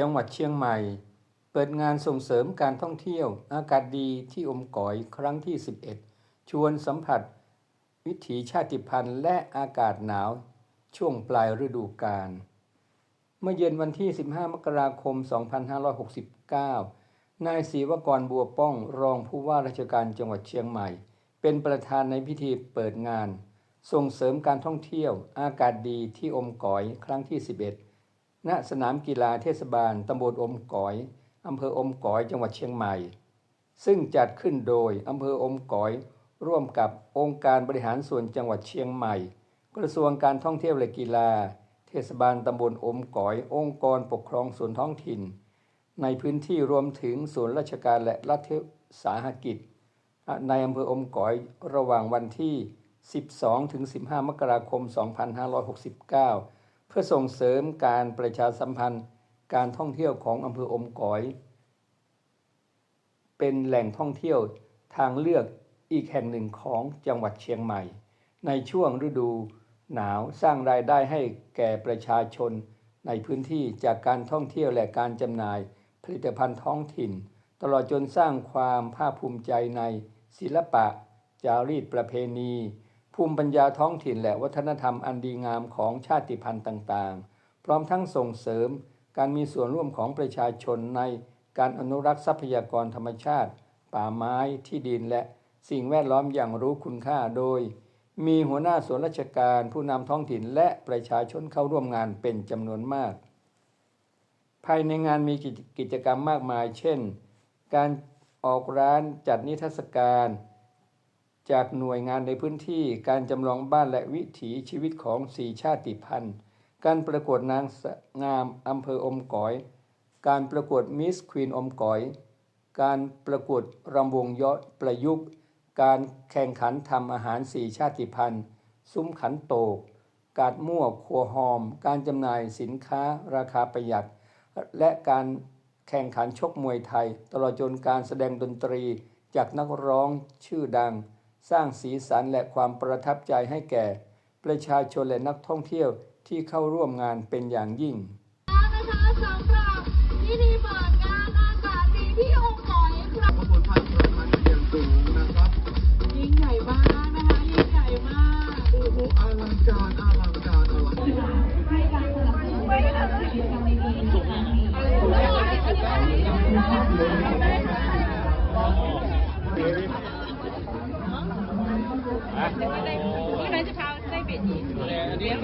จังหวัดเชียงใหม่ เปิดงานส่งเสริมการท่องเที่ยว อากาศดีที่อมก๋อยครั้งที่ 11 ชวนสัมผัส วิถีชาติพันธุ์และอากาศหนาว ช่วงปลายฤดูกาลเมื่อเย็นวันที่ 15 มกราคม 2569 นายศรีวกรบัวป้องรองผู้ว่าราชการจังหวัดเชียงใหม่ เป็นประธานในพิธีเปิดงาน ส่งเสริมการท่องเที่ยว อากาศดีที่อมก๋อยครั้งที่ 11 ณสนามกีฬาเทศบาลตำบลอมก๋อยอำเภออมก๋อยจังหวัดเชียงใหม่ ซึ่งจัดขึ้นโดยอำเภออมก๋อย ร่วมกับองค์การบริหารส่วนจังหวัดเชียงใหม่ กระทรวงการท่องเที่ยวและกีฬา เทศบาลตำบลอมก๋อย องค์กรปกครองส่วนท้องถิ่น ในพื้นที่รวมถึงส่วนราชการและรัฐสาหกิจ ในอำเภออมก๋อยระหว่างวันที่ 12-15 มกราคม 2569 เพื่อส่งเสริมการประชาสัมพันธ์การท่องเที่ยวของอำเภออมก๋อย เป็นแหล่งท่องเที่ยวทางเลือกอีกแห่งหนึ่งของจังหวัดเชียงใหม่ ในช่วงฤดูหนาวสร้างรายได้ให้แก่ประชาชน ในพื้นที่จากการท่องเที่ยวและการจำหน่าย ผลิตภัณฑ์ท้องถิ่น ตลอดจนสร้างความภาคภูมิใจในศิลปะ จารีตประเพณี ภูมิปัญญาท้องถิ่นและวัฒนธรรมอันดีงามของชาติพันธุ์ต่างๆ พร้อมทั้งส่งเสริมการมีส่วนร่วมของประชาชนในการอนุรักษ์ทรัพยากรธรรมชาติ ป่าไม้ที่ดินและสิ่งแวดล้อมอย่างรู้คุณค่าโดย มีหัวหน้าส่วนราชการผู้นำท้องถิ่นและประชาชนเข้าร่วมงานเป็นจำนวนมาก ภายในงานมีกิจกรรมมากมาย เช่น การออกร้านจัดนิทรรศการ จากหน่วยงานในพื้นที่การจำลองบ้านและวิถีชีวิตของสี่ชาติพันธุ์ การประกวดนางงามอำเภออมก๋อย การประกวดมิสควีนอมก๋อย การประกวดรำวงยอนประยุกต์ การแข่งขันทำอาหารสี่ชาติพันธุ์ ซุ้มขันโตก กาดมั่วครัวหอม การจำหน่ายสินค้าราคาประหยัด และการแข่งขันชกมวยไทย ตลอดจนการแสดงดนตรีจากนักร้องชื่อดัง สร้างสีสันและความประทับใจให้แก่ ประชาชนและนักท่องเที่ยวที่เข้าร่วมงานเป็นอย่างยิ่งนะคะสำหรับพิธีเปิดงานอากาศดีที่องค์ก่อยครับขบวนพันประพันธ์อย่างสูงนะครับยิ่งใหญ่มากนะคะยิ่งใหญ่มาก โอ้โหอลังการอลังการอลังการ นี่นายจะพาได้เป็ดอีก อันนี้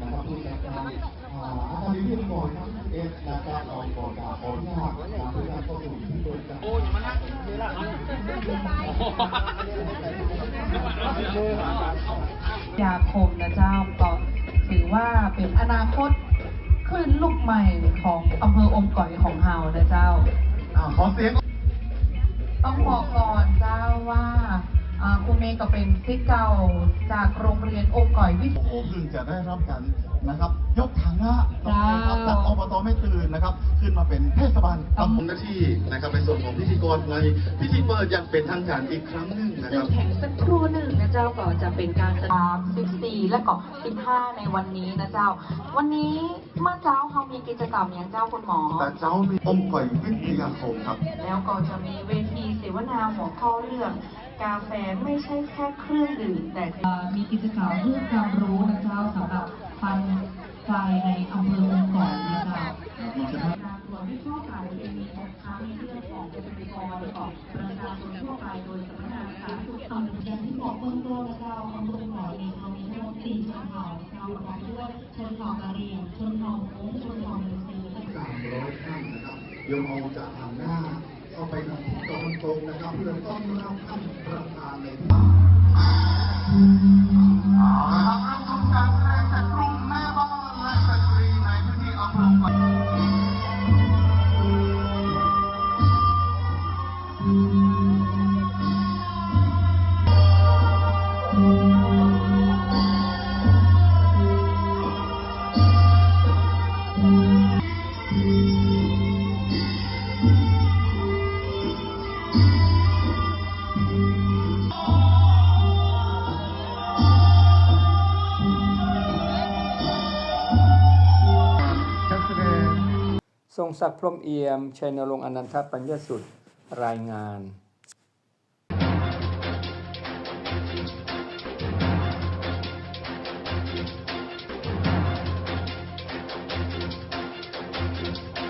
นะครับผู้จัดการอาอาคาเดมี่ก่อนครับเอสและการออกก่อนจากขออนุญาตตามผู้การเข้าสู่ที่โดยการโอ้ยมันนั่งนี่ละครับยาคมนะเจ้าก็ถือว่าเป็นอนาคตขึ้นลูกใหม่ของอำเภออมก่อยของเฮานะเจ้าอ่าขอเสียงต้องบอกก่อนเจ้าว่า อ่าคุณเมย์ก็เป็นศิษย์เก่าจากโรงเรียนองค์ก่อยวิทโอ้โหเพิ่งจะได้รับการนะครับ ยกฐานะนะครับจ้า จากอบตไม่ตื่นนะครับ ขึ้นมาเป็นเทศบาลตำบลหน้าที่นะครับในส่วนของพิธีกรในพิธีเปิดอย่างเป็นทางการอีกครั้งหนึ่งนะคซึ่รังบแข่งสักครู่หนึ่งนะเจ้าก็จะเป็นการแสดง14 และก็15 ในวันนี้นะเจ้า วันนี้เมื่อเจ้าเขามีกิจกรรมอย่างเจ้าคุณหมอ แต่เจ้ามีองค์ก่อยวิทยาคมครับ แล้วก็จะมีเวทีเสวนาหัวข้อเรื่อง กาแฟไม่ใช่แค่เครื่องดื่มแต่มีกิจกรรมเรื่อความรู้นะเจ้าสำหรับฟันไฟในอำเภอเมืองก่อนนะเจ้าการตรวจวิเคราะห์สารเคมีนะคะในเรื่องของเกษตรกรของประชาชนทั่วไปโดยสำนักงานสาธารณสุขตำบลอย่างที่บอกเบื้องต้นนะเจ้าอำเภอหน่อยเองเรามีทั้งหมดสี่ชนเผ่านะเจ้าประกอบด้วยชนเผ่ากะเหรี่ยงชนเผ่ามงชนเผ่ามืองซีและสามร้อยท่านนะครับยมเอาจากทางหน้า เข้าไปทางตรงๆนะครับเพื่อต้องรับท่านประธานใน ศักดิ์พรมเอี่ยมชัยนรงค์อนันทปัญญสุดรายงาน